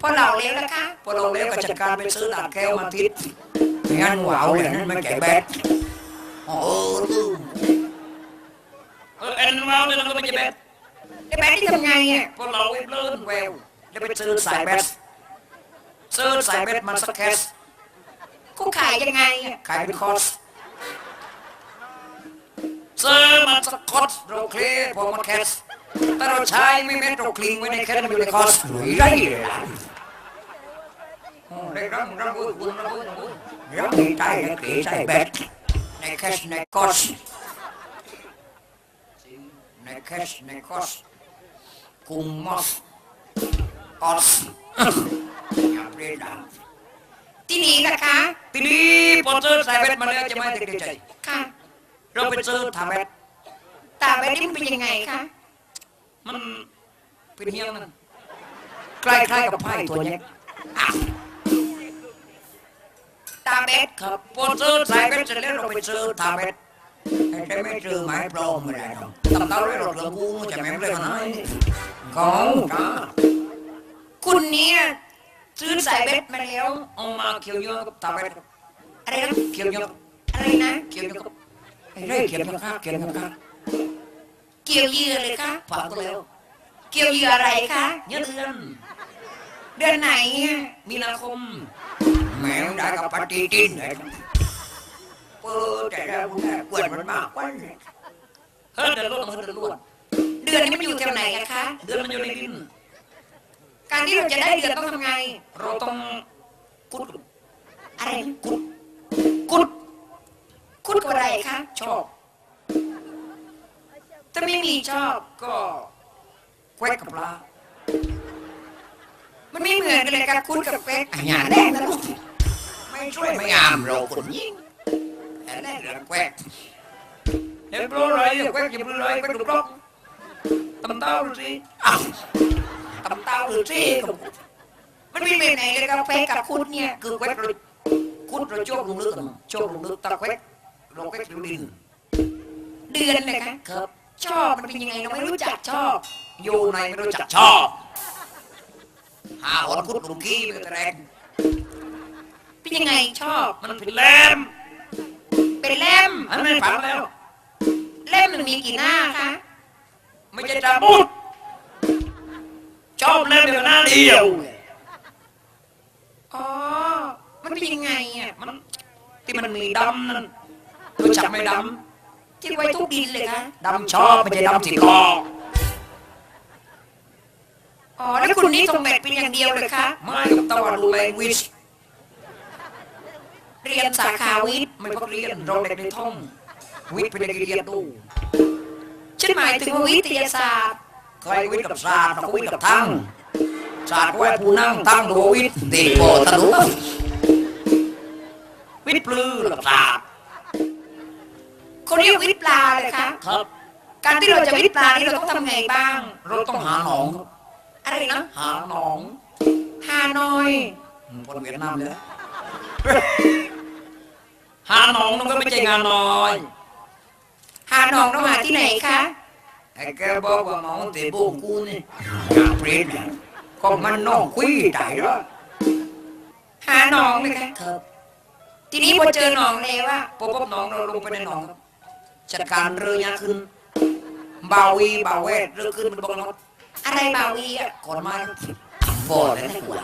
พอเราเลี้ยวนะคะพอเราแล้วก็จัดการไปซื้อดาบแก้วมาทิศไม่งั้นหวาวเลยนั่นมันแก่แบดโอ้ลืมเออเอ็นวาวเลยเราไม่ใช่แบดได้แบทที่ทำไงอะพอเราเว็บเลื่อนแววแล้วไปซื้อสายแบดซื้อสายแบดมาสักแคสกูขายยังไงอะขายเป็นคอร์สซื้อมาสักคอร์สเราเคลียร์พอมาแคสแต่เราใช้ไม่แม้เราคลิงไว้ในแคสมันอยู่ในคอร์สหรือไรเลย ล่ะโอ้ได้รับรับบุญบุญรับบุญบุญรับมีใจในเกลีใจแบดในแคสในคอสในแคสในคอสกุมมอสออสอย่าเปลี่ยนดังที่นี่นะคะทีนี้พอซื้อสายแบตมาแล้วจะไม่ติดใจค่ะเราไปซื้อทำแบตตาแบทนี่มันเป็นยังไงคะมันเป็นเงี้ยงนั่นใกล้ๆกับไพ่ตัวนี้ ตาแบทครับพอซื้อสายแบตเสร็จแล้วเราไปซื้อทำแบตให้ได้ไม่ซื้อไม้ปลอมไม่ได้หรอกตำเต้าเลยเราเรื่องกูจะแม่งเลยขนาดไหนของจ้าคุณเนี่ยซื้อสายแบทมาแล้วเอามาเคี่ยวเยอะกับทำแบตอะไรนะเคี่ยวเยอะอะไรนะเคี่ยวเยอะกับไอ้เร่เคี่ยวเยอะครับเคี่ยวเยอะครับเกี่ยวเยื่อเลยคะฝากตัวแล้ว เกี่ยวเยื่ออะไรคะเยอะเดือน เดือนไหนอะมีนาคม แม่งได้กับปฏิทินเลยเปิดแต่ละพวกนี้กวนมันมากกว่านี้เฮ้ยเดือดร้อนเฮ้ยเดือดร้อนเดือนนี้มันอยู่แถวไหนอะคะ เดือนมันอยู่ในดิน การที่เราจะได้เดือนต้องทำไง เราต้องกุด อะไรนะกุด กุดคุดกับอะไรคะ ชอบ ถ้าไม่มีชอบก็แควกกับปลา มันไม่เหมือนกันเลยค่ะคุดกับเป๊กอันนี้แรกนะลูกไม่ช่วยไม่งามเราคนยิงแต่แรกเรื่องแควกเดี๋ยวโปรอะไรแควกอย่าเปรอะไรแควกถูกต้องตำเต้าดูสิอ้าวตำเต้าดูสิมันไม่เหมือนไหนเลยกับเป๊กกับคุดเนี่ยคือแควกเราคุดเราโจกลงลึกกันโจกลงลึกตะแควกเราแควกอยู่ดินเดือนเลยคะครับชอบมันเป็นยังไงเราไม่รู้จักชอบ อยู่ในไม่รู้จักชอบ หาหอนคุดหลุมกี้มันก็แรงเป็นยังไงชอบ มันเป็นแหลมเป็นเล่มอันไม่ฝันแล้ว เล่มมันมีกี่หน้าคะไม่ใช่ตาบุดชอบเล่นเดียวหน้าเดียวอ๋อมันเป็นยังไงอะมันที่มันมีดำนั่นรู้จักไหมดที่ไว้ทุกดินเลยคะำดำชอบไม่ใช่ดำสีคอ อ๋อแล้วคุณนี่ทรงแบบเป็นอย่างเดียวเลยคะ ไม่กับตะวันดูแลวิชเรียนสาขาวิทย์ไม่พักเรียนเราเด็กในท่อง วิทย์เป็นเด็กเรียนดูฉันหมายถึงว่าวิทยาศาสตร์ใครวิทย์กับศาสตร์เราวิทย์กับทั้งศาสตร์ไว้ผู้นั่งตั้งดูวิทย์ตีโบตะลุวิทย์ปลือกับศาสตร์เขาเรียกวิทย์ปลาเลยคะครับ การที่เราจะวิทย์ปลานี่เราต้องทำไงบ้าง เราต้องหาหนองครับ อะไรนะหาหนองฮานอยอืมคนเวียดนามเลยหาหนองมันก็ไม่ใช่งานน้อยฮานองเราหาที่ไหนคะไอ้แกบอกว่าหนองตีบูกูนี่งานเปรตเนี่ยก็มันน้องคุยได้หรอหาหนองเลยคะครับ ทีนี้พอเจอหนองแล้วว่าพอพบหนองเราลงไปในหนองครับจัดการเรือยาขึ้นบาวีบาเวทเรือขึ้นมันบอกเรา อะไรบาวีอะก่อนมาบบ่อเลยนะกว่า